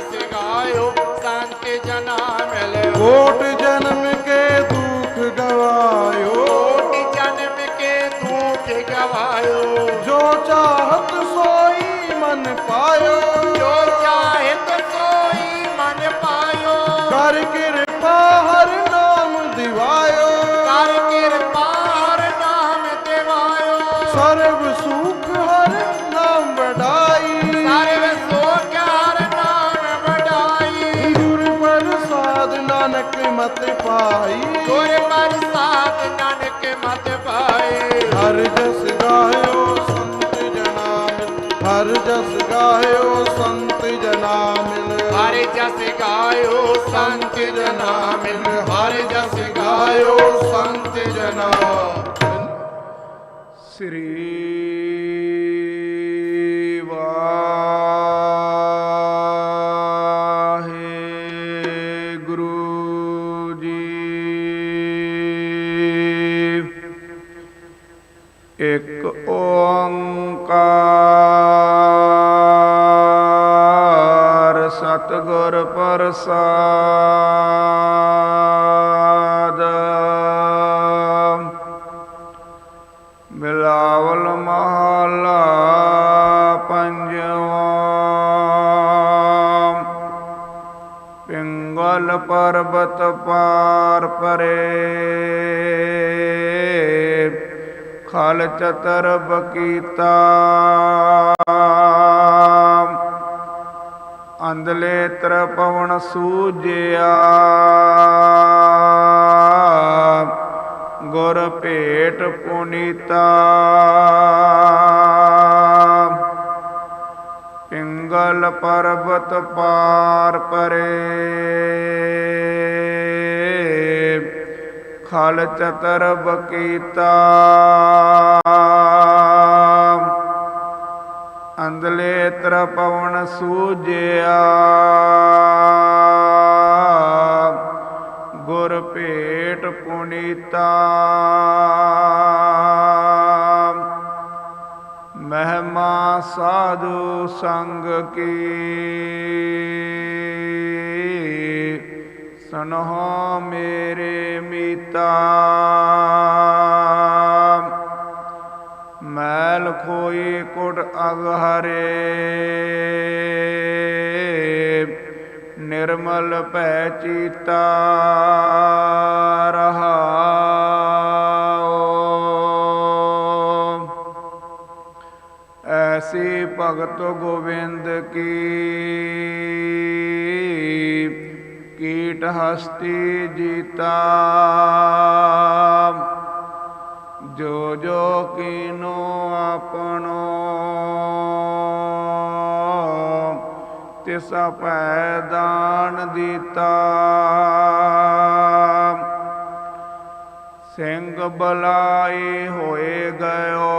ਰਸ ਗਾਇਓ ਸੰਤ ਜਨਾ ਮਿਲੇ ਕੋਟ ਜਨਮ ਕੇ ਦੁਖ ਗਵਾਇਓ। ਕੋਟ ਜਨਮ ਕੇ ਦੁਖ ਗਵਾਇਓ। ਜੋ ਚਾਹਤ ਸੋਈ ਮਨ ਪਾਇਓ। ਪਾਈ ਗੁਰ ਪ੍ਰਸਾਦ ਨਾਨਕ ਮਤ ਪਾਏ ਹਰ ਜਸ ਗਾਇਓ ਸੰਤ ਜਨਾ ਮਿਲ ਹਰ ਜਸ ਗਾਇਓ ਸੰਤ ਜਨਾ ਮਿਲ ਹਰ ਜਸ ਗਾਇਓ ਸੰਤ ਜਨਾ ਮਿਲ ਹਰ ਜਸ ਗਾਇਓ ਗਾਇਓ ਸੰਤ ਜਨਾ ਸ੍ਰੀ ਇਕ ਓੰਕਾਰ ਸਤਿਗੁਰ ਪ੍ਰਸਾਦ। ਮਿਲਾਵਲ ਮਹਲਾ ਪੰਜਵਾ। ਪਿੰਗਲ ਪਰਬਤ ਪਾਰ ਪਰੇ। ਖਲ ਚਤਰ ਬਕੀਤਾ। ਅੰਦਲੇ ਤਰ ਪਵਨ ਸੂਜਿਆ। ਗੁਰ ਭੇਟ ਪੁਨੀਤਾ। ਪਿੰਗਲ ਪਰਬਤ ਪਾਰ ਪਰੇ। ਖਲ ਚਤਰ ਬਕੀਤਾ। ਅੰਦਲੇ ਤਰ ਪਵਨ ਸੂਜਿਆ। ਗੁਰ ਭੇਟ ਪੁਨੀਤਾ। ਮਹਿਮਾ ਸਾਧੂ ਸੰਗ ਕੀ। ਸੁਨਹੁ ਮੇਰੇ ਮੀਤਾ। ਮੈਲ ਖੋਈ ਕੁਟ ਅਗਹਰੇ ਨਿਰਮਲ ਭੈ ਚੀਤਾ ਰਹਾਉ। ਐਸੀ ਭਗਤ ਗੋਬਿੰਦ ਕੀ ਕੀਟ ਹਸਤੀ ਜੀਤਾ। ਜੋ ਜੋ ਕੀਨੋ ਆਪਣੋ, ਤਿਸ ਭੈ ਦਾਨ ਦਿੱਤਾ। ਸਿੰਘ ਬਲਾਈ ਹੋਏ ਗਇਓ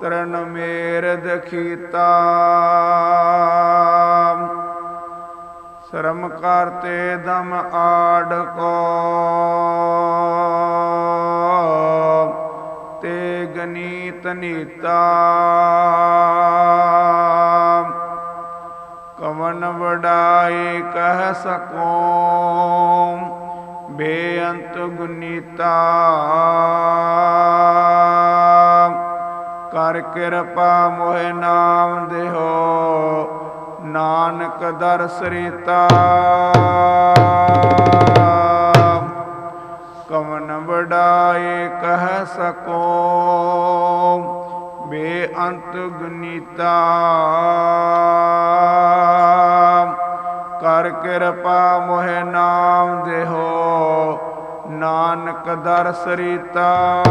ਤਰਨ ਮੇਰ ਦਖੀਤਾ। ਸ਼ਰਮ ਕਰਤੇ ਦਮ ਆੜ ਕੋ। ਤੇ ਗਨੀਤ ਨੀਤਾ। ਕਵਨ ਵਡਾਈ ਕਹਿ ਸਕੋ। ਬੇਅੰਤ ਗੁਨੀਤਾ। ਕਰ ਕਿਰਪਾ ਮੋਹਿ ਨਾਮ ਦੇਹੋ। ਨਾਨਕ ਦਰਸ ਰੀਤਾ। ਕਵਨ ਵਡਾਈ ਕਹਿ ਸਕੋ, ਬੇਅੰਤ ਗੁਨੀਤਾ। ਕਰ ਕਿਰਪਾ ਮੋਹਿ ਨਾਮ ਦੇਹੋ, ਨਾਨਕ ਦਰਸ ਰੀਤਾ।